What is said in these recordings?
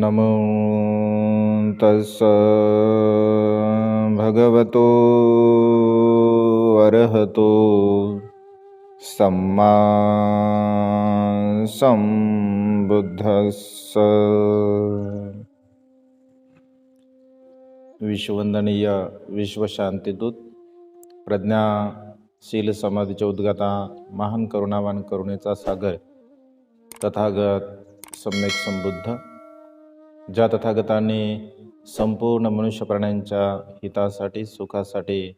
नमो तस् भगवतो अर्हतो सम्मा संबुद्धस्स विश्ववंदनीय विश्वशांतीदूत प्रज्ञाशील समाधीच्या उद्गाता महान करुणावान करुणेचा सागर तथागत सम्यक संबुद्ध। ज्या तथागताने संपूर्ण मनुष्य प्राण्यांच्या हितासाठी सुखासाठी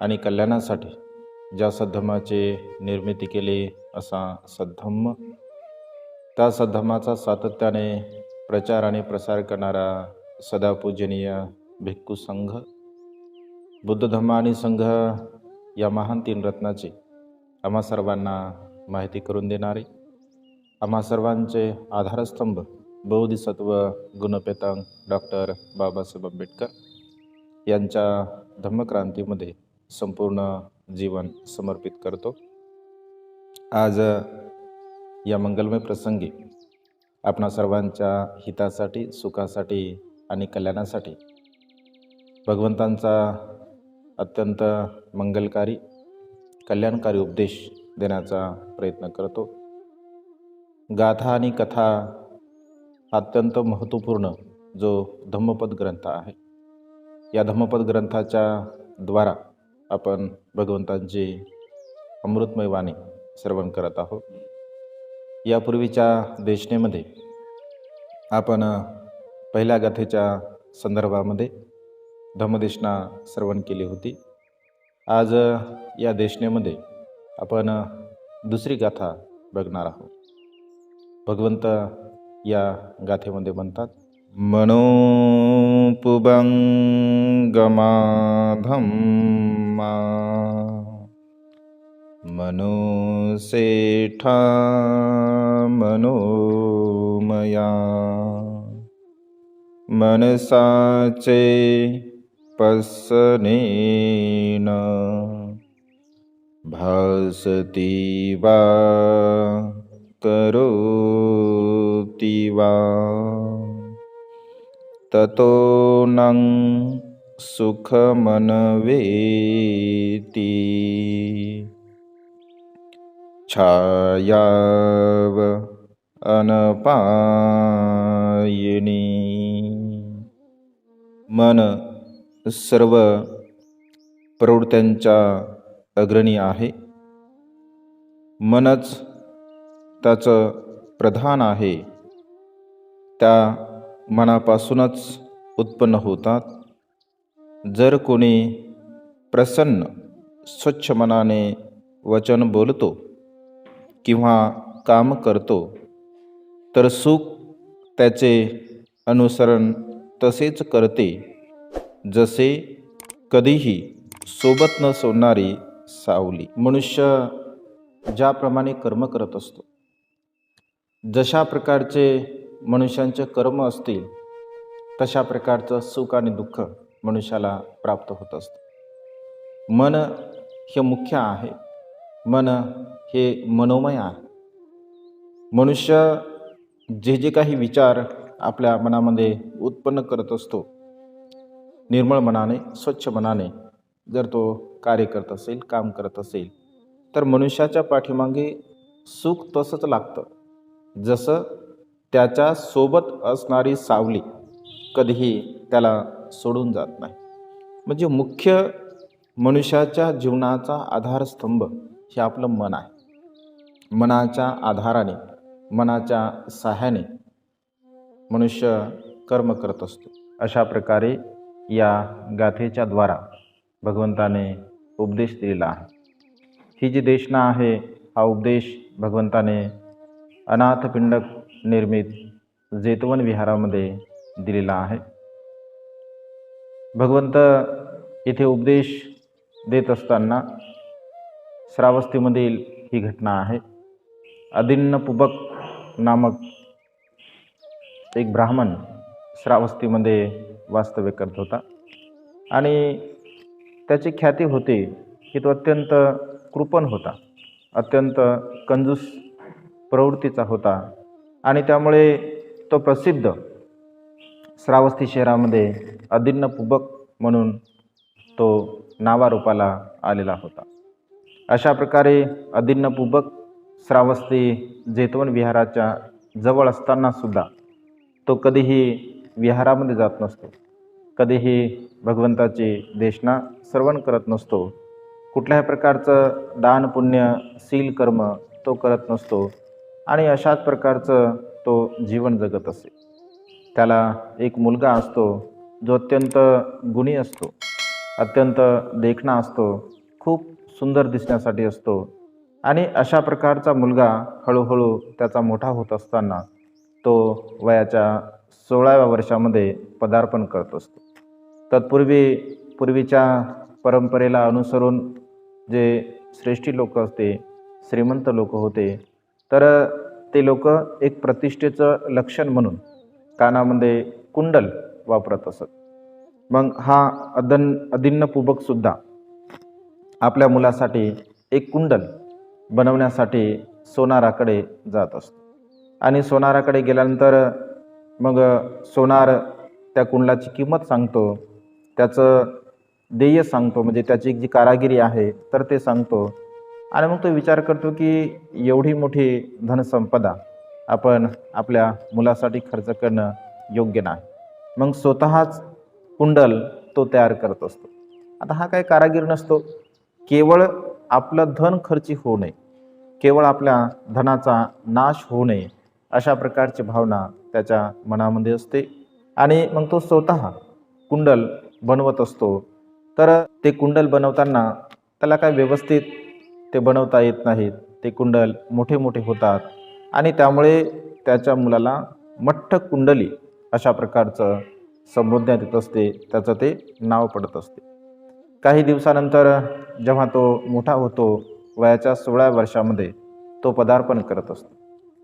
आणि कल्याणासाठी ज्या सद्धमाचे निर्मिती केली असा सद्धम्म त्या सद्धम्माचा सातत्याने प्रचार आणि प्रसार करणारा सदापूजनीय भिक्खू संघ बुद्ध धम्म आणि संघ या महान तीन रत्नाची आम्हा सर्वांना माहिती करून देणारे. आम्हा सर्वांचे आधारस्तंभ बौद्धिसत्व गुणपेतांग डॉक्टर बाबासाहेब आंबेडकर यांच्या धम्मक्रांतीमध्ये संपूर्ण जीवन समर्पित करतो. आज या मंगलमय प्रसंगी आपणा सर्वांच्या हितासाठी सुखासाठी आणि कल्याणासाठी भगवंतांचा अत्यंत मंगलकारी कल्याणकारी उपदेश देण्याचा प्रयत्न करतो. गाथा आणि कथा अत्यंत महत्त्वपूर्ण जो धम्मपद ग्रंथ आहे. या धम्मपद ग्रंथाच्या द्वारा आपण भगवंतांची अमृतमय वाणी श्रवण करत आहोत. यापूर्वीच्या देशनेमध्ये आपण पहिल्या गाथेच्या संदर्भामध्ये धम्मदेशना श्रवण केली होती. आज या देशनेमध्ये आपण दुसरी गाथा बघणार आहोत. भगवंत या गाथेमध्ये म्हणतात मनोपुबंगमाधम्मा मनोसेठा मनोमया मनसाचे पसनेन भासती वा करोति वा। ततो नं सुखमनवेति। छायाव अनपायिनी। मन सर्व प्रवृत्त्यांच्या अग्रणी आहे. मनच त्याचं प्रधान आहे. त्या मनापासूनच उत्पन्न होतात. जर कोणी प्रसन्न स्वच्छ मनाने वचन बोलतो किंवा काम करतो तर सुख त्याचे अनुसरण तसेच करते. जसे कधीही सोबत न सोडणारी सावली. मनुष्य ज्याप्रमाणे कर्म करत असतो जशा प्रकारचे मनुष्यांचे कर्म असतील तशा प्रकारचं सुख आणि दुःख मनुष्याला प्राप्त होत असतं. मन हे मुख्य आहे. मन हे मनोमय आहे. मनुष्य जे जे काही विचार आपल्या मनामध्ये उत्पन्न करत असतो निर्मळ मनाने स्वच्छ मनाने जर तो कार्य करत असेल काम करत असेल तर मनुष्याच्या पाठीमागे सुख तसंच लागतं. जसं त्याच्या सोबत असणारी सावली कधीही त्याला सोडून जात नाही. म्हणजे मुख्य मनुष्याच्या जीवनाचा आधारस्तंभ हे आपलं मन आहे. मनाच्या आधाराने मनाच्या सहाय्याने मनुष्य कर्म करत असतो. अशा प्रकारे या गाथेच्या द्वारा भगवंताने उपदेश दिलेला आहे. ही जी देशना आहे हा उपदेश भगवंताने अनाथपिंडक निर्मित जेतवन विहारामध्ये दिलेला आहे. भगवंत इथे उपदेश देत असताना श्रावस्तीमधील ही घटना आहे. अदिन्न पुबक नामक एक ब्राह्मण श्रावस्तीमध्ये वास्तव्य करत होता आणि त्याची ख्याती होती की तो अत्यंत कृपण होता अत्यंत कंजूस प्रवृत्तीचा होता. आणि त्यामुळे तो प्रसिद्ध श्रावस्ती शहरामध्ये अदिन्न पुबक म्हणून तो नावारूपाला आलेला होता. अशा प्रकारे अदिन्न पुबक श्रावस्ती जेतवन विहाराच्या जवळ असताना सुद्धा तो कधीही विहारामध्ये जात नसतो. कधीही भगवंताची देशना श्रवण करत नसतो. कुठल्याही प्रकारचं दान पुण्य सील कर्म तो करत नसतो. आणि अशाच प्रकारचं तो जीवन जगत असे. त्याला एक मुलगा असतो जो अत्यंत गुणी असतो अत्यंत देखणा असतो खूप सुंदर दिसण्यासाठी असतो. आणि अशा प्रकारचा मुलगा हळूहळू त्याचा मोठा होत असताना तो वयाच्या सोळाव्या वर्षामध्ये पदार्पण करत असतो. तत्पूर्वी पूर्वीच्या परंपरेला अनुसरून जे श्रेष्ठी लोक असते श्रीमंत लोक होते तर ते लोक एक प्रतिष्ठेचं लक्षण म्हणून कानामध्ये कुंडल वापरत असत. मग हा अदन अदिन्न पुबकसुद्धा आपल्या मुलासाठी एक कुंडल बनवण्यासाठी सोनाराकडे जात असतो. आणि सोनाराकडे गेल्यानंतर मग सोनार त्या कुंडलाची किंमत सांगतो त्याचं ध्येय सांगतो म्हणजे त्याची जी कारागिरी आहे तर ते सांगतो आणि मग तो विचार करतो की एवढी मोठी धनसंपदा आपण आपल्या मुलासाठी खर्च करणं योग्य नाही. मग स्वतःच कुंडल तो तयार करत असतो. आता हा काय कारागीर नसतो. केवळ आपलं धन खर्ची होऊ नये. केवळ आपल्या धनाचा नाश होऊ नये अशा प्रकारची भावना त्याच्या मनामध्ये असते. आणि मग तो स्वतः कुंडल बनवत असतो. तर ते कुंडल बनवताना त्याला काय व्यवस्थित ते बनवता येत नाहीत ते कुंडल मोठे मोठे होतात. आणि त्यामुळे त्याच्या मुलाला मठ्ठ कुंडली अशा प्रकारचं संबोधण्यात येत असते. त्याचं ते नाव पडत असते. काही दिवसानंतर जेव्हा तो मोठा होतो वयाच्या सोळा वर्षामध्ये तो पदार्पण करत असतो.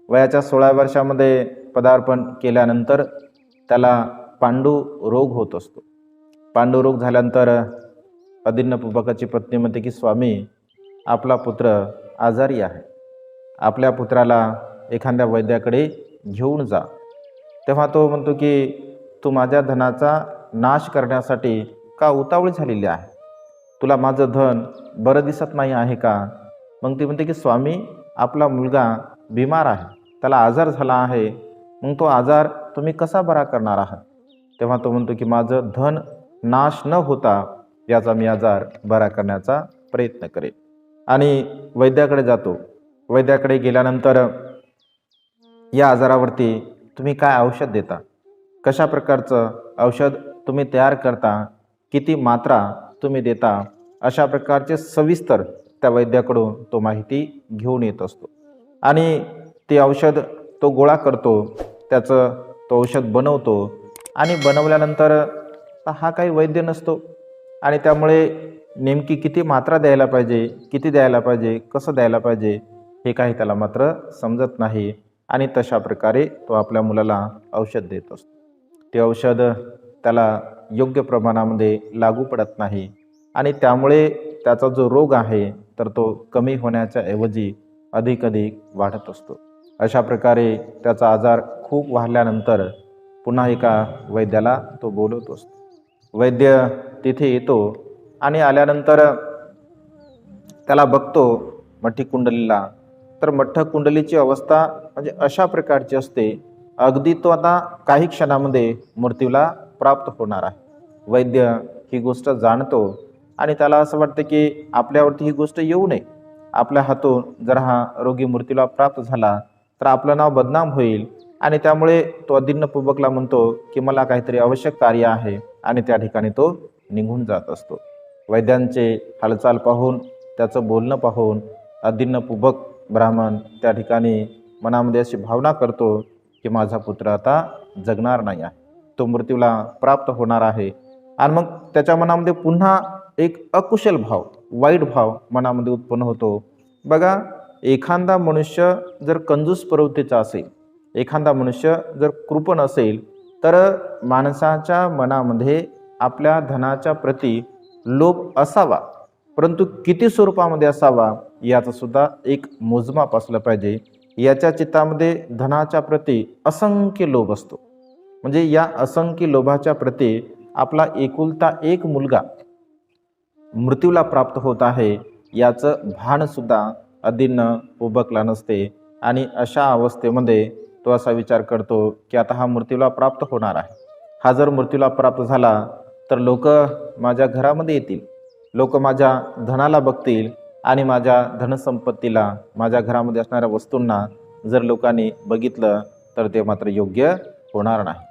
वयाच्या सोळा वर्षामध्ये पदार्पण केल्यानंतर त्याला पांडू रोग होत असतो. पांडू रोग झाल्यानंतर अदिन्न पुबकाची पत्नी म्हणते की स्वामी आपला पुत्र आजारी आहे. आपल्या पुत्राला एखाद्या वैद्याकडे घेऊन जा. तेव्हा तो म्हणतो की तू माझ्या धनाचा नाश करण्यासाठी का उतावळी झालेली आहे? तुला माझं धन बरं दिसत नाही आहे का? मग ती म्हणते की स्वामी आपला मुलगा बिमार आहे. त्याला आजार झाला आहे. मग तो आजार तुम्ही कसा बरा करणार आहात? तेव्हा तो म्हणतो की माझं धन नाश न होता याचा मी आजार बरा करण्याचा प्रयत्न करेन. आणि वैद्याकडे जातो. वैद्याकडे गेल्यानंतर या आजारावरती तुम्ही काय औषध देता? कशा प्रकारचं औषध तुम्ही तयार करता? किती मात्रा तुम्ही देता? अशा प्रकारचे सविस्तर त्या वैद्याकडून तो माहिती घेऊन येत असतो. आणि ते औषध तो गोळा करतो त्याचं तो औषध बनवतो आणि बनवल्यानंतर हा काही वैद्य नसतो. आणि त्यामुळे नेमकी किती मात्रा द्यायला पाहिजे किती द्यायला पाहिजे कसं द्यायला पाहिजे हे काही त्याला मात्र समजत नाही. आणि तशा प्रकारे तो आपल्या मुलाला औषध देत असतो. ते औषध त्याला योग्य प्रमाणामध्ये लागू पडत नाही. आणि त्यामुळे त्याचा जो रोग आहे तर तो कमी होण्याच्या ऐवजी अधिक अधिक वाढत असतो. अशा प्रकारे त्याचा आजार खूप वाढल्यानंतर पुन्हा एका वैद्याला तो बोलवत असतो. वैद्य तिथे येतो आणि आल्यानंतर त्याला बघतो मठी कुंडलीला. तर मठ्ठ कुंडलीची अवस्था म्हणजे अशा प्रकारची असते. अगदी तो आता काही क्षणामध्ये मृत्यूला प्राप्त होणार आहे. वैद्य ही गोष्ट जाणतो आणि त्याला असं वाटतं की आपल्यावरती ही गोष्ट येऊ नये. आपल्या हातून जर हा रोगी मृत्यूला प्राप्त झाला तर आपलं नाव बदनाम होईल आणि त्यामुळे तो अदिन्न पूर्वकला म्हणतो की मला काहीतरी आवश्यक कार्य आहे आणि त्या ठिकाणी तो निघून जात असतो. वैद्यांचे हालचाल पाहून त्याचं बोलणं पाहून अदिन्न पुबक ब्राह्मण त्या ठिकाणी मनामध्ये अशी भावना करतो की माझा पुत्र आता जगणार नाही आहे. तो मृत्यूला प्राप्त होणार आहे. आणि मग त्याच्या मनामध्ये पुन्हा एक अकुशल भाव वाईट भाव मनामध्ये उत्पन्न होतो. बघा एखादा मनुष्य जर कंजूस प्रवृत्तीचा असेल एखादा मनुष्य जर कृपण असेल तर माणसाच्या मनामध्ये आपल्या धनाच्या प्रती लोभ असावा. परंतु किती स्वरूपामध्ये असावा याचा सुद्धा एक मोजमाप असलं पाहिजे. याच्या चित्तामध्ये धनाच्या प्रती असंख्य लोभ असतो. म्हणजे या असंख्य लोभाच्या प्रती आपला एकुलता एक मुलगा मृत्यूला प्राप्त होत आहे याचं भानसुद्धा अधीनं उभकला नसते. आणि अशा अवस्थेमध्ये तो असा विचार करतो की आता हा मृत्यूला प्राप्त होणार आहे. हा जर मृत्यूला प्राप्त झाला तर लोक माझ्या घरामध्ये येतील. लोक माझ्या धनाला बघतील आणि माझ्या धनसंपत्तीला माझ्या घरामध्ये असणाऱ्या वस्तूंना जर लोकांनी बघितलं तर ते मात्र योग्य होणार नाही.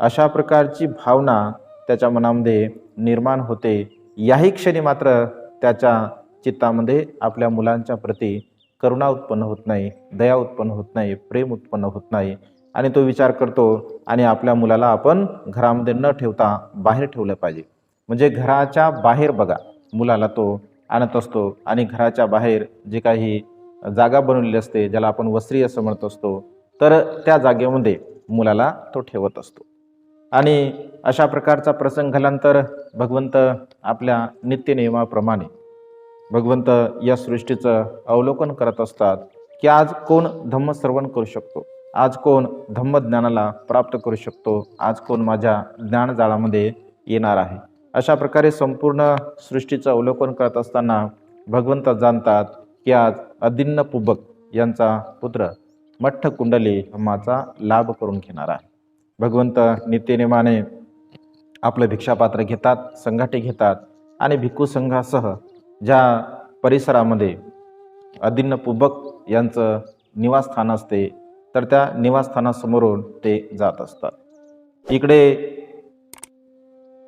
अशा प्रकारची भावना त्याच्या मनामध्ये निर्माण होते. याही क्षणी मात्र त्याच्या चित्तामध्ये आपल्या मुलांच्या प्रती करुणा उत्पन्न होत नाही दया उत्पन्न होत नाही प्रेम उत्पन्न होत नाही. आणि तो विचार करतो आणि आपल्या मुलाला आपण घरामध्ये न ठेवता बाहेर ठेवलं पाहिजे. म्हणजे घराच्या बाहेर बघा मुलाला तो आणत असतो आणि घराच्या बाहेर जे काही जागा बनवलेली असते ज्याला आपण वस्त्री असं म्हणत असतो तर त्या जागेमध्ये मुलाला तो ठेवत असतो. आणि अशा प्रकारचा प्रसंग झाल्यानंतर भगवंत आपल्या नित्यनियमाप्रमाणे भगवंत या सृष्टीचं अवलोकन करत असतात की आज कोण धम्मश्रवण करू शकतो? आज कोण धम्मज्ञानाला प्राप्त करू शकतो? आज कोण माझ्या ज्ञानजाळामध्ये येणार आहे? अशा प्रकारे संपूर्ण सृष्टीचं अवलोकन करत असताना भगवंत जाणतात की आज अदिन्न पुबक यांचा पुत्र मठ्ठ कुंडली माझा लाभ करून घेणार आहे. भगवंत नित्यनेमाने आपलं भिक्षापात्र घेतात संघाटे घेतात आणि भिक्खू संघासह ज्या परिसरामध्ये अदिन्न पुबक यांचं निवासस्थान असते तर त्या निवासस्थानासमोरून ते जात असतात. इकडे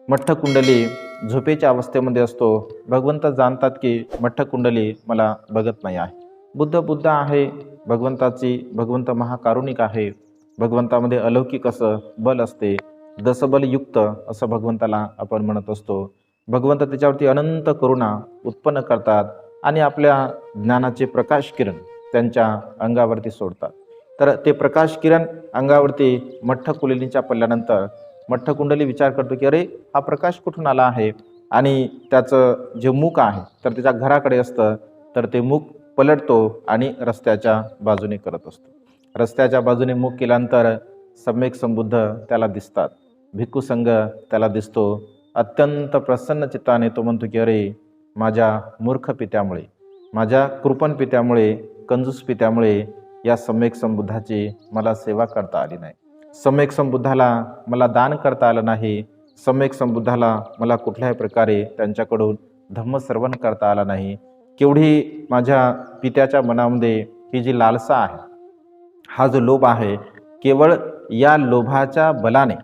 मठ्ठकुंडली झोपेच्या अवस्थेमध्ये असतो. भगवंत जाणतात की मठ्ठकुंडली मला बघत नाही आहे. बुद्ध बुद्ध आहे भगवंताची भगवंत महाकारुणिक आहे. भगवंतामध्ये अलौकिक असं बल असते. दसबलयुक्त असं भगवंताला आपण म्हणत असतो. भगवंत त्याच्यावरती अनंत करुणा उत्पन्न करतात आणि आपल्या ज्ञानाचे प्रकाश किरण त्यांच्या अंगावरती सोडतात. तर ते प्रकाश किरण अंगावरती मठ्ठ कुलेलींच्या पडल्यानंतर मठ्ठ कुंडली विचार करतो की अरे हा प्रकाश कुठून आला आहे? आणि त्याचं जे मुख आहे तर त्याच्या घराकडे असतं तर ते मुख पलटतो आणि रस्त्याच्या बाजूने करत असतो. रस्त्याच्या बाजूने मुख केल्यानंतर सम्यक संबुद्ध त्याला दिसतात. भिक्खू संघ त्याला दिसतो. अत्यंत प्रसन्न चित्ताने तो म्हणतो की अरे माझ्या मूर्ख पित्यामुळे माझ्या कृपण पित्यामुळे कंजूस पित्यामुळे या सम्यक संबुद्धाची मला सेवा करता आली नाही. सम्यक संबुद्धाला मला दान करता आलं नाही. सम्यक संबुद्धाला मला कुठल्याही प्रकारे त्यांच्याकडून धम्मश्रवण करता आला नाही. केवढी माझ्या पित्याच्या मनामध्ये ही जी लालसा आहे हा जो लोभ आहे केवळ या लोभाच्या बलाने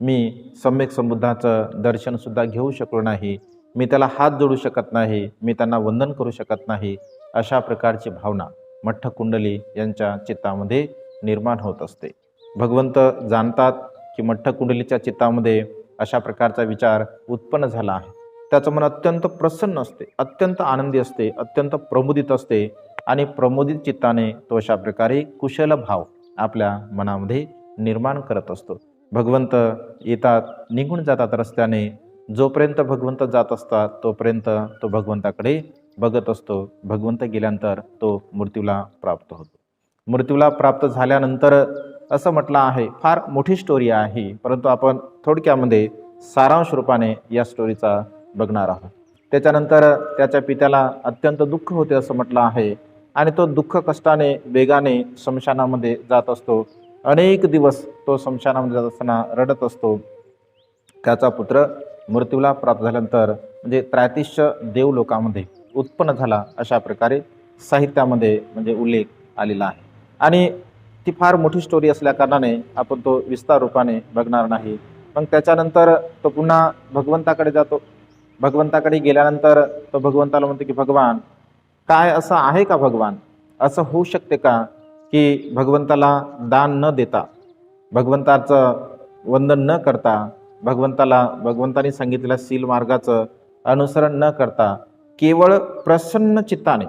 मी सम्यक संबुद्धाचं दर्शनसुद्धा घेऊ शकलो नाही. मी त्याला हात जोडू शकत नाही. मी त्यांना वंदन करू शकत नाही अशा प्रकारची भावना. मठ्ठ कुंडली यांच्या चित्तामध्ये निर्माण होत असते. भगवंत जाणतात की मठ्ठ कुंडलीच्या चित्तामध्ये अशा प्रकारचा विचार उत्पन्न झाला आहे. त्याचं मन अत्यंत प्रसन्न असते अत्यंत आनंदी असते अत्यंत प्रमुदित असते आणि प्रमोदित चित्ताने तो अशा प्रकारे कुशल भाव आपल्या मनामध्ये निर्माण करत असतो. भगवंत येतात निघून जातात रस्त्याने. जोपर्यंत भगवंत जात असतात तोपर्यंत तो भगवंताकडे बघत असतो. भगवंत गेल्यानंतर तो मृत्यूला प्राप्त होतो. मृत्यूला प्राप्त झाल्यानंतर असं म्हटलं आहे फार मोठी स्टोरी आहे परंतु आपण थोडक्यामध्ये सारांश रूपाने या स्टोरीचा बघणार आहोत. त्याच्यानंतर त्याच्या पित्याला अत्यंत दुःख होते असं म्हटलं आहे आणि तो दुःख कष्टाने वेगाने स्मशानामध्ये जात असतो. अनेक दिवस तो स्मशानामध्ये जात असताना रडत असतो. त्याचा पुत्र मृत्यूला प्राप्त झाल्यानंतर म्हणजे त्रैतिष्य देवलोकामध्ये उत्पन्न झाला अशा प्रकारे साहित्यामध्ये म्हणजे उल्लेख आलेला आहे. आणि ती फार मोठी स्टोरी असल्याकारणाने आपण तो विस्तार रूपाने बघणार नाही. मग त्याच्यानंतर तो पुन्हा भगवंताकडे जातो. भगवंताकडे गेल्यानंतर तो भगवंताला म्हणतो की भगवान काय असं आहे का भगवान? असं होऊ शकते का की भगवंताला दान न देता भगवंताचं वंदन न करता भगवंताला भगवंताने सांगितलेल्या सील मार्गाचं अनुसरण न करता केवळ प्रसन्न चित्ताने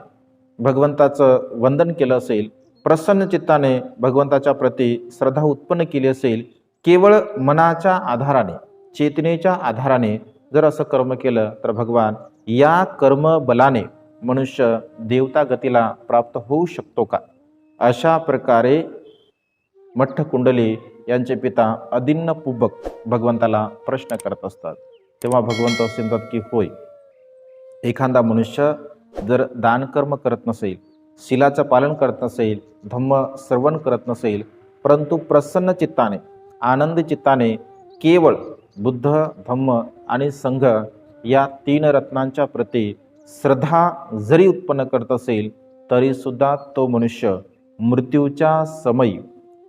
भगवंताचं वंदन केलं असेल प्रसन्न चित्ताने भगवंताच्या प्रती श्रद्धा उत्पन्न केली असेल केवळ मनाच्या आधाराने चेतनेच्या आधाराने जर असं कर्म केलं तर भगवान या कर्मबलाने मनुष्य देवता गतीला प्राप्त होऊ शकतो का? अशा प्रकारे मठ्ठ कुंडली यांचे पिता अदिन्न पुबक भगवंताला प्रश्न करत असतात. तेव्हा भगवंत असे म्हणतात की होय एखादा मनुष्य जर दानकर्म करत नसेल शिलाचं पालन करत नसेल धम्म श्रवण करत नसेल परंतु प्रसन्न चित्ताने आनंद चित्ताने केवळ बुद्ध धम्म आणि संघ या तीन रत्नांच्या प्रती श्रद्धा जरी उत्पन्न करत असेल तरीसुद्धा तो मनुष्य मृत्यूच्या समयी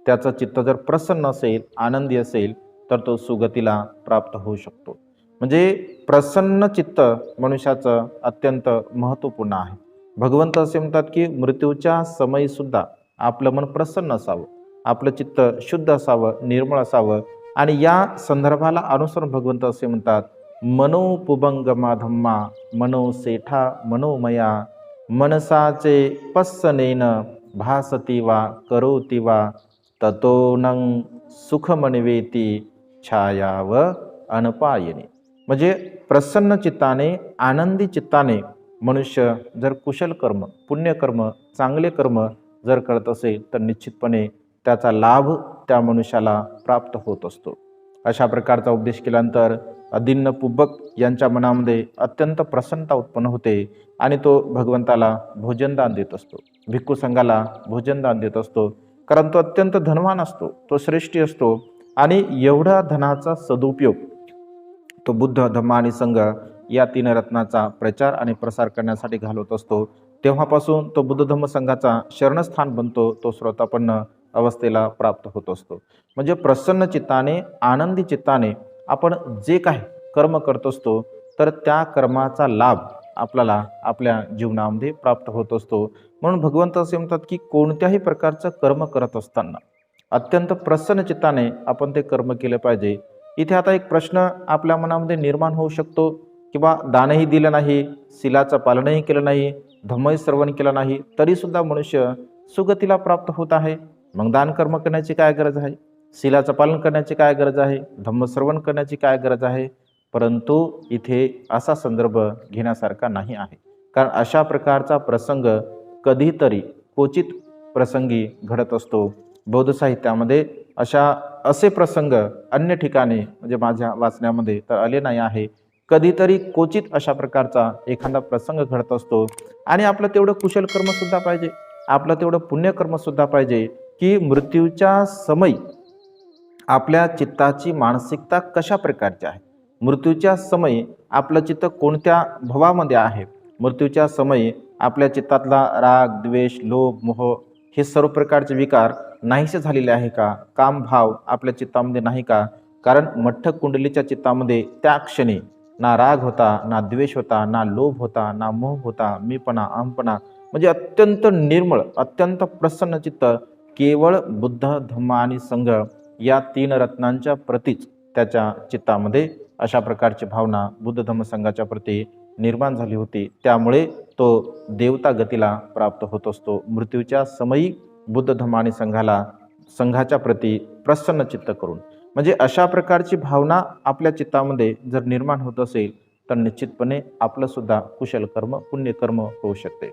त्याचं चित्त जर प्रसन्न असेल आनंदी असेल तर तो सुगतीला प्राप्त होऊ शकतो. म्हणजे प्रसन्न चित्त मनुष्याचं अत्यंत महत्त्वपूर्ण आहे. भगवंत असे म्हणतात की मृत्यूच्या समयीसुद्धा आपलं मन प्रसन्न असावं आपलं चित्त शुद्ध असावं निर्मळ असावं आणि या संदर्भाला अनुसरून भगवंत असे म्हणतात मनोपुबंगमा धम्मा मनोसेठा मनोमया मनसाचे पस्सनेन भासती वा करोती वा ततोनं सुखमणवेती छाया छायाव अनपायने। म्हणजे प्रसन्न चित्ताने आनंदी चित्ताने मनुष्य जर कुशल कर्म पुण्यकर्म चांगले कर्म जर करत असेल तर निश्चितपणे त्याचा लाभ त्या मनुष्याला प्राप्त होत असतो. अशा प्रकारचा उपदेश केल्यानंतर अदिन्न पुब्बक यांच्या मनामध्ये अत्यंत प्रसन्नता उत्पन्न होते आणि तो भगवंताला भोजनदान देत असतो. भिक्खू संघाला भोजनदान देत असतो. कारण तो अत्यंत धनवान असतो. तो श्रेष्ठी असतो आणि एवढा धनाचा सदुपयोग तो बुद्ध धम्म आणि संघ या तीन रत्नाचा प्रचार आणि प्रसार करण्यासाठी घालवत असतो. तेव्हापासून तो बुद्ध धम्म संघाचा शरणस्थान बनतो तो श्रोतापन्न अवस्थेला प्राप्त होत असतो. म्हणजे प्रसन्न चित्ताने आनंदी चित्ताने आपण जे काही कर्म करत असतो तर त्या कर्माचा लाभ आपल्याला आपल्या जीवनामध्ये प्राप्त होत असतो. म्हणून भगवंत असे म्हणतात की कोणत्याही प्रकारचं कर्म करत असताना अत्यंत प्रसन्न चित्ताने आपण ते कर्म केले पाहिजे. इथे आता एक प्रश्न आपल्या मनामध्ये निर्माण होऊ शकतो किंवा दानही दिलं नाही शिलाचं पालनही केलं नाही धम्मही श्रवण केलं नाही तरीसुद्धा मनुष्य सुगतीला प्राप्त होत आहे. मग दान कर्म करण्याची काय गरज आहे? शिलाचं पालन करण्याची काय गरज आहे? धम्मश्रवण करण्याची काय गरज आहे? परंतु इथे असा संदर्भ घेण्यासारखा नाही आहे. कारण अशा प्रकारचा प्रसंग कधीतरी क्वचित प्रसंगी घडत असतो. बौद्ध साहित्यामध्ये अशा असे प्रसंग अन्य ठिकाणी म्हणजे माझ्या वाचण्यामध्ये तर आले नाही आहे. कधीतरी क्वचित अशा प्रकारचा एखादा प्रसंग घडत असतो आणि आपलं तेवढं कुशल कर्मसुद्धा पाहिजे आपलं तेवढं पुण्यकर्मसुद्धा पाहिजे की मृत्यूच्या समयी आपल्या चित्ताची मानसिकता कशा प्रकारची आहे? मृत्यूच्या समयी आपलं चित्त कोणत्या भवामध्ये आहे? मृत्यूच्या समयी आपल्या चित्तातला राग द्वेष लोभ मोह हे सर्व प्रकारचे विकार नाहीसे झालेले आहे का? कामभाव आपल्या चित्तामध्ये नाही का? कारण मठ्ठ कुंडलीच्या चित्तामध्ये त्या क्षणी ना राग होता ना द्वेष होता ना लोभ होता ना मोह होता मीपणा आमपणा म्हणजे अत्यंत निर्मळ अत्यंत प्रसन्न चित्त केवळ बुद्ध धम्म आणि संघ या तीन रत्नांच्या प्रतीच त्याच्या चित्तामध्ये अशा प्रकारची भावना बुद्ध धम्म संघाच्या प्रती निर्माण झाली होती. त्यामुळे तो देवता गतीला प्राप्त होत असतो. मृत्यूच्या समयी बुद्ध धम्म आणि संघाला संघाच्या प्रती प्रसन्न चित्त करून. म्हणजे अशा प्रकारची भावना आपल्या चित्तामध्ये जर निर्माण होत असेल तर निश्चितपणे आपलं सुद्धा कुशल कर्म पुण्यकर्म होऊ शकते.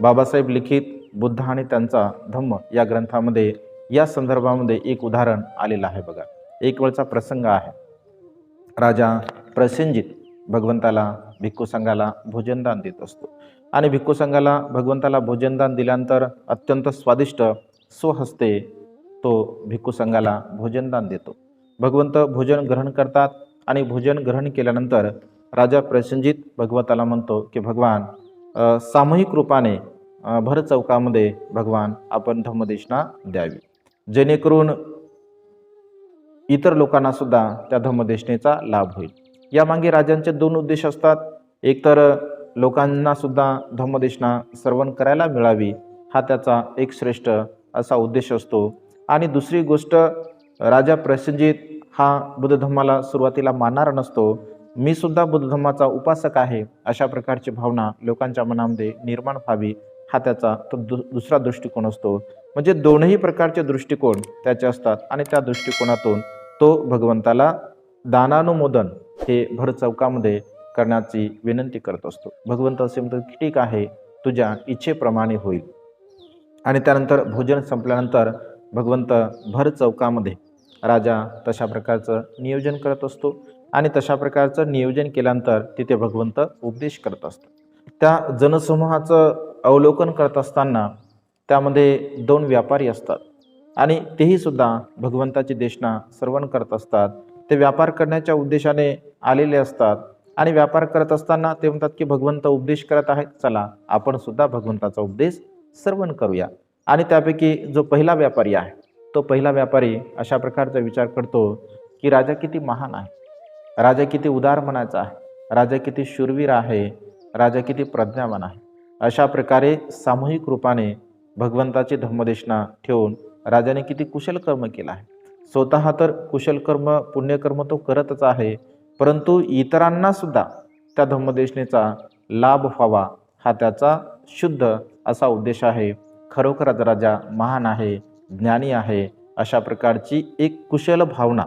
बाबासाहेब लिखित बुद्ध आणि त्यांचा धम्म या ग्रंथामध्ये या संदर्भामध्ये एक उदाहरण आलेलं आहे बघा. एक वेळचा प्रसंग आहे. राजा प्रसेनजित भगवंताला भिक्खू संघाला भोजनदान देत असतो. आणि भिक्खू संघाला भगवंताला भोजनदान दिल्यानंतर अत्यंत स्वादिष्ट स्वहस्ते तो भिक्खू संघाला भोजनदान देतो. भगवंत भोजन ग्रहण करतात आणि भोजन ग्रहण केल्यानंतर राजा प्रसंजित भगवंताला म्हणतो की भगवान सामूहिक रूपाने भर चौकामध्ये भगवान आपण धम्मदेशना द्यावी. जेणेकरून इतर लोकांना सुद्धा त्या धम्मदेशनेचा लाभ होईल. यामागे राजांचे दोन उद्देश असतात. एकतर लोकांना सुद्धा धम्मदेशना श्रवण करायला मिळावी हा त्याचा एक श्रेष्ठ असा उद्देश असतो. आणि दुसरी गोष्ट राजा प्रसंजित हा बुद्धधम्माला सुरुवातीला मानणारा नसतो. मी सुद्धा बुद्धधम्माचा उपासक आहे अशा प्रकारची भावना लोकांच्या मनामध्ये निर्माण व्हावी हा त्याचा तो दु दुसरा दृष्टिकोन असतो. म्हणजे दोनही प्रकारचे दृष्टिकोन त्याचे असतात आणि त्या दृष्टिकोनातून तो भगवंताला दानानुमोदन हे भर चौकामध्ये करण्याची विनंती करत असतो. भगवंत असे म्हणतात की ठीक आहे तुझ्या इच्छेप्रमाणे होईल. आणि त्यानंतर भोजन संपल्यानंतर भगवंत भर चौकामध्ये राजा तशा प्रकारचं नियोजन करत असतो. आणि तशा प्रकारचं नियोजन केल्यानंतर तिथे भगवंत उपदेश करत असतो. त्या जनसमूहाचं अवलोकन करत असताना त्यामध्ये दोन व्यापारी असतात. आणि तेही सुद्धा भगवंताची देशना श्रवण करत असतात. ते व्यापार करण्याच्या उद्देशाने आलेले असतात. आणि व्यापार करत असताना ते म्हणतात की भगवंत उपदेश करत आहेत. चला आपण सुद्धा भगवंताचा उपदेश सर्वण करूया. आणि त्यापैकी जो पहिला व्यापारी आहे तो पहिला व्यापारी अशा प्रकारचा विचार करतो की राजा किती महान आहे. राजा किती उदार मनाचा आहे. राजा किती शूरवीर आहे. राजा किती प्रज्ञावान आहे. अशा प्रकारे सामूहिक रूपाने भगवंताची धर्मदेशना ठेवून राजाने किती कुशल कर्म केलं आहे. स्वतः तर कुशल कर्म पुण्यकर्म तो करतच आहे. परंतु इतरांना सुद्धा त्या धम्मदेशनेचा लाभ व्हावा हा त्याचा शुद्ध असा उद्देश आहे. खरोखरच राजा महान आहे ज्ञानी आहे अशा प्रकारची एक कुशल भावना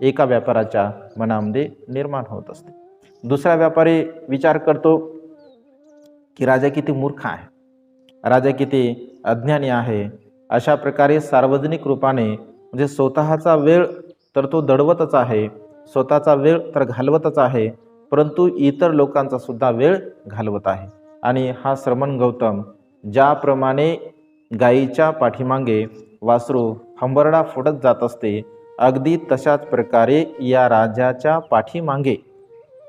एका व्यापाराच्या मनामध्ये निर्माण होत असते. दुसरा व्यापारी विचार करतो की राजा किती मूर्ख आहे राजा किती अज्ञानी आहे अशा प्रकारे सार्वजनिक रूपाने म्हणजे स्वतःचा वेळ तर तो दडवतच आहे स्वतःचा वेळ तर घालवतच आहे परंतु इतर लोकांचा सुद्धा वेळ घालवत आहे. आणि हा श्रमण गौतम ज्याप्रमाणे गायीच्या पाठीमागे वासरू हंबरडा फोडत जात असते अगदी तशाच प्रकारे या राजाच्या पाठीमागे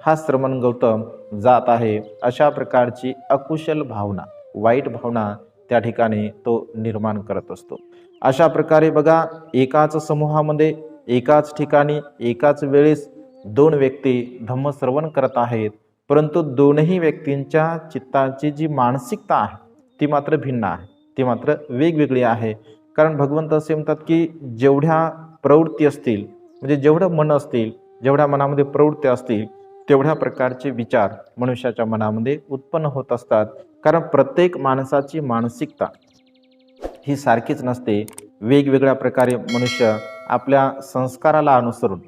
हा श्रमण गौतम जात आहे अशा प्रकारची अकुशल भावना वाईट भावना त्या ठिकाणी तो निर्माण करत असतो. अशा प्रकारे बघा एकाच समूहामध्ये एकाच ठिकाणी एकाच वेळेस दोन व्यक्ती धम्मश्रवण करत आहेत. परंतु दोनही व्यक्तींच्या चित्ताची जी मानसिकता आहे ती मात्र भिन्न आहे. ती मात्र वेगवेगळी आहे. कारण भगवंत असे म्हणतात की जेवढ्या प्रवृत्ती असतील म्हणजे जेवढं मन असतील जेवढ्या मनामध्ये प्रवृत्ती असतील तेवढ्या प्रकारचे विचार मनुष्याच्या मनामध्ये उत्पन्न होत असतात. कारण प्रत्येक माणसाची मानसिकता ही सारखीच नसते. वेगवेगळ्या प्रकारे मनुष्य आपल्या संस्काराला अनुसरून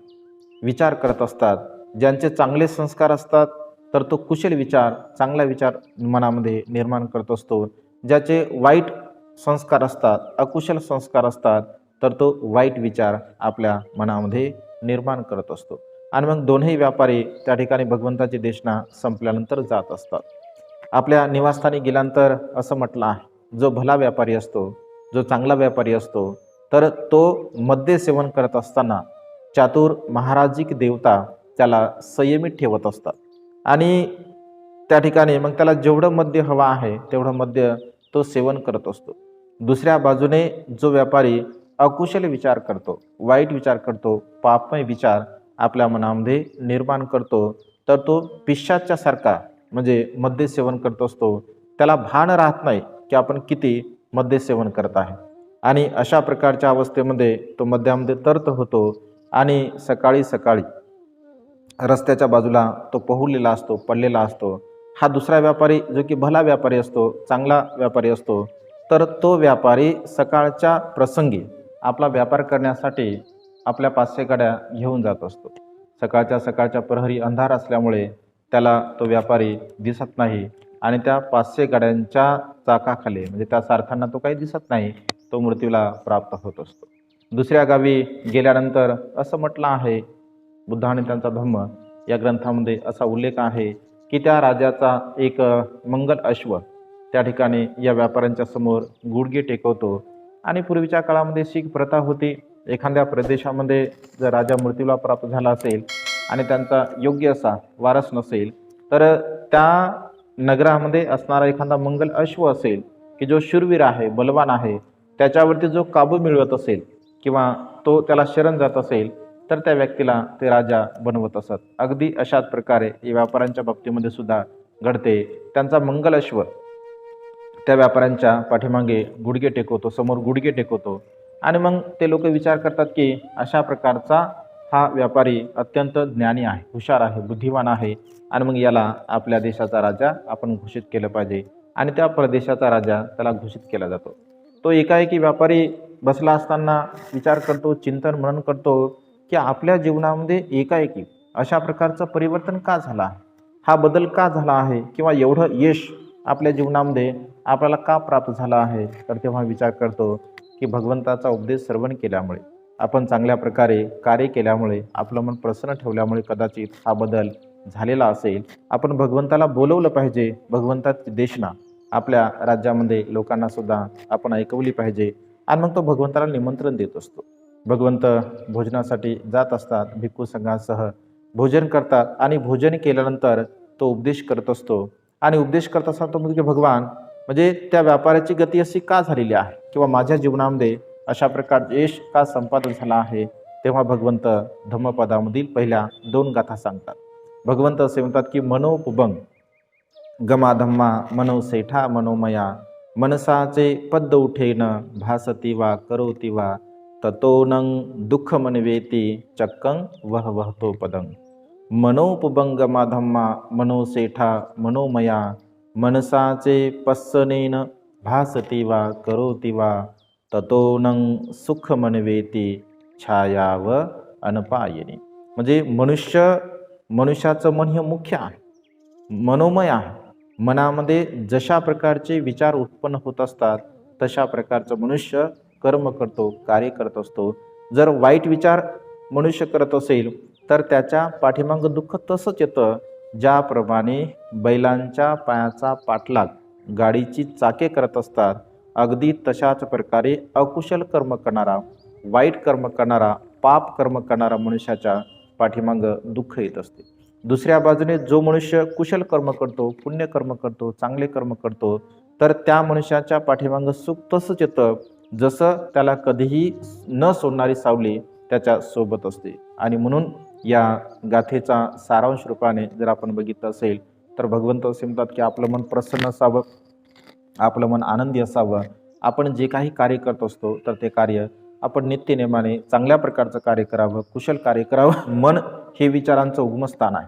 विचार करत असतात. ज्यांचे चांगले संस्कार असतात तर तो कुशल विचार चांगला विचार मनामध्ये निर्माण करत असतो. ज्याचे वाईट संस्कार असतात अकुशल संस्कार असतात तर तो वाईट विचार आपल्या मनामध्ये निर्माण करत असतो. आणि मग दोन्ही व्यापारी त्या ठिकाणी भगवंताची देशना संपल्यानंतर जात असतात. आपल्या निवासस्थानी गेल्यानंतर असं म्हटलं आहे जो भला व्यापारी असतो जो चांगला व्यापारी असतो तर तो मद्य सेवन करत असताना चातुर महाराजिक देवता त्याला संयमित ठेवत असतात. आणि त्या ठिकाणी मग त्याला जेवढं मद्य हवं आहे तेवढं मद्य तो सेवन करत असतो. दुसऱ्या बाजूने जो व्यापारी अकुशल विचार करतो वाईट विचार करतो पापमय विचार आपल्या मनामध्ये निर्माण करतो तर तो पिशाच्या सारखा म्हणजे मद्य सेवन करत असतो. त्याला भान राहत नाही की आपण किती मद्य सेवन करत आहे. आणि अशा प्रकारच्या अवस्थेमध्ये तो मध्यामध्ये तर्त होतो आणि सकाळी सकाळी रस्त्याच्या बाजूला तो पहुलेला असतो पडलेला असतो. हा दुसरा व्यापारी जो की भला व्यापारी असतो चांगला व्यापारी असतो तर तो व्यापारी सकाळच्या प्रसंगी आपला व्यापार करण्यासाठी आपल्या पाचशे गाड्या घेऊन जात असतो. सकाळच्या सकाळच्या प्रहरी अंधार असल्यामुळे त्याला तो व्यापारी दिसत नाही आणि त्या पाचशे गाड्यांच्या चाकाखाली म्हणजे त्या सारथ्यांना तो काही दिसत नाही तो मृत्यूला प्राप्त होत असतो. दुसऱ्या गावी गेल्यानंतर असं म्हटलं आहे बुद्ध आणि त्यांचा धम्म या ग्रंथामध्ये असा उल्लेख आहे की त्या राजाचा एक मंगल अश्व त्या ठिकाणी या व्यापाऱ्यांच्या समोर गुडघे टेकवतो आणि पूर्वीच्या काळामध्ये शीख प्रथा होती. एखाद्या प्रदेशामध्ये जर राजा मृत्यूला प्राप्त झाला असेल आणि त्यांचा योग्य असा वारस नसेल तर त्या नगरामध्ये असणारा एखादा मंगल अश्व असेल की जो शूरवीर आहे बलवान आहे त्याच्यावरती जो काबू मिळवत असेल किंवा तो त्याला शरण जात असेल तर त्या व्यक्तीला ते राजा बनवत असत. अगदी अशाच प्रकारे या व्यापाऱ्यांच्या बाबतीमध्ये सुद्धा घडते. त्यांचा मंगल त्या व्यापाऱ्यांच्या पाठीमागे गुडघे टेकवतो समोर गुडघे टेकवतो. आणि मग ते लोक विचार करतात की अशा प्रकारचा हा व्यापारी अत्यंत ज्ञानी आहे हुशार आहे बुद्धिमान आहे. आणि मग याला आपल्या देशाचा राजा आपण घोषित केलं पाहिजे. आणि त्या प्रदेशाचा राजा त्याला घोषित केला जातो. तो एकाएकी व्यापारी बसला असताना विचार करतो चिंतन मनन करतो की आपल्या जीवनामध्ये एकाएकी अशा प्रकारचं परिवर्तन का झालं आहे? हा बदल का झाला आहे? किंवा एवढं यश आपल्या जीवनामध्ये आपल्याला का प्राप्त झाला आहे? तर तेव्हा विचार करतो की भगवंताचा उपदेश श्रवण केल्यामुळे आपण चांगल्या प्रकारे कार्य केल्यामुळे आपलं मन प्रसन्न ठेवल्यामुळे कदाचित हा बदल झालेला असेल. आपण भगवंताला बोलवलं पाहिजे भगवंताची देशना. आपल्या राज्यामध्ये लोकांना सुद्धा आपण ऐकवली पाहिजे. आणि मग तो भगवंताला निमंत्रण देत असतो. भगवंत भोजनासाठी जात असतात भिक्खू संघासह भोजन करतात आणि भोजन केल्यानंतर तो उपदेश करत असतो. आणि उपदेश करत असताना तो म्हणतो की भगवान म्हणजे त्या व्यापाराची गती अशी का झालेली आहे? किंवा माझ्या जीवनामध्ये अशा प्रकार यश का संपादन झाला आहे? तेव्हा भगवंत धम्मपदामधील पहिल्या दोन गाथा सांगतात. भगवंत असे म्हणतात की मनोपभंग गमाधम्मा मनोसेठा मनोमया मनसाचे पद्द उठेन भासती वा करोती वा। ततोनं दुःख मनवेती चक्कं वह वहतो पदं। मनोपबंग माधम्मा मनोसेठा मनोमया मनसाचे पस्सनेन भासती वा करोती वा। ततोनं सुख मनवेती छायाव अनपायनी। म्हणजे मनुष्य मनुष्याचं मन हे मुख्य आहे। मनोमय आहे। मनामध्ये जशा प्रकारचे विचार उत्पन्न होत असतात तशा प्रकारचं मनुष्य कर्म करतो कार्य करत असतो. जर वाईट विचार मनुष्य करत असेल तर त्याच्या पाठीमागं दुःख तसंच येतं. ज्याप्रमाणे बैलांच्या पायाचा पाठलाग गाडीची चाके करत असतात अगदी तशाच प्रकारे अकुशल कर्म करणारा वाईट कर्म करणारा पाप कर्म करणारा मनुष्याच्या पाठीमागं दुःख येत असते. दुसऱ्या बाजूने जो मनुष्य कुशल कर्म करतो पुण्य कर्म करतो चांगले कर्म करतो तर त्या मनुष्याच्या पाठीमागं सुख तसंच येतं जसं त्याला कधीही न सोडणारी सावली त्याच्या सोबत असते. आणि म्हणून या गाथेचा सारांश रूपाने जर आपण बघितलं असेल तर भगवंत असे म्हणतात की आपलं मन प्रसन्न असावं आपलं मन आनंदी असावं. आपण जे काही कार्य करत असतो तर ते कार्य आपण नित्यनेमाने चांगल्या प्रकारचं कार्य करावं कुशल कार्य करावं. मन हे विचारांचं उगमस्थान आहे.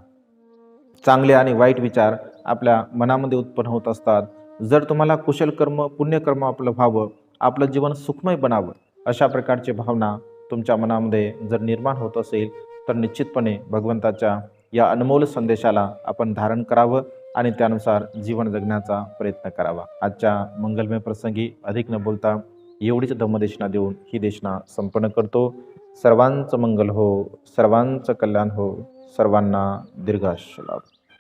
चांगले आणि वाईट विचार आपल्या मनामध्ये उत्पन्न होत असतात. जर तुम्हाला कुशल कर्म पुण्यकर्म आपलं व्हावं आपलं जीवन सुखमय बनावं अशा प्रकारची भावना तुमच्या मनामध्ये जर निर्माण होत असेल तर निश्चितपणे भगवंताच्या या अनमोल संदेशाला आपण धारण करावं आणि त्यानुसार जीवन जगण्याचा प्रयत्न करावा. आजच्या मंगलमय प्रसंगी अधिक न बोलता एवढीच धम्मदेशना देऊन ही देशना संपन्न करतो. सर्वांचं मंगल हो सर्वांचं कल्याण हो सर्वांना दीर्घायुष्य लाभ.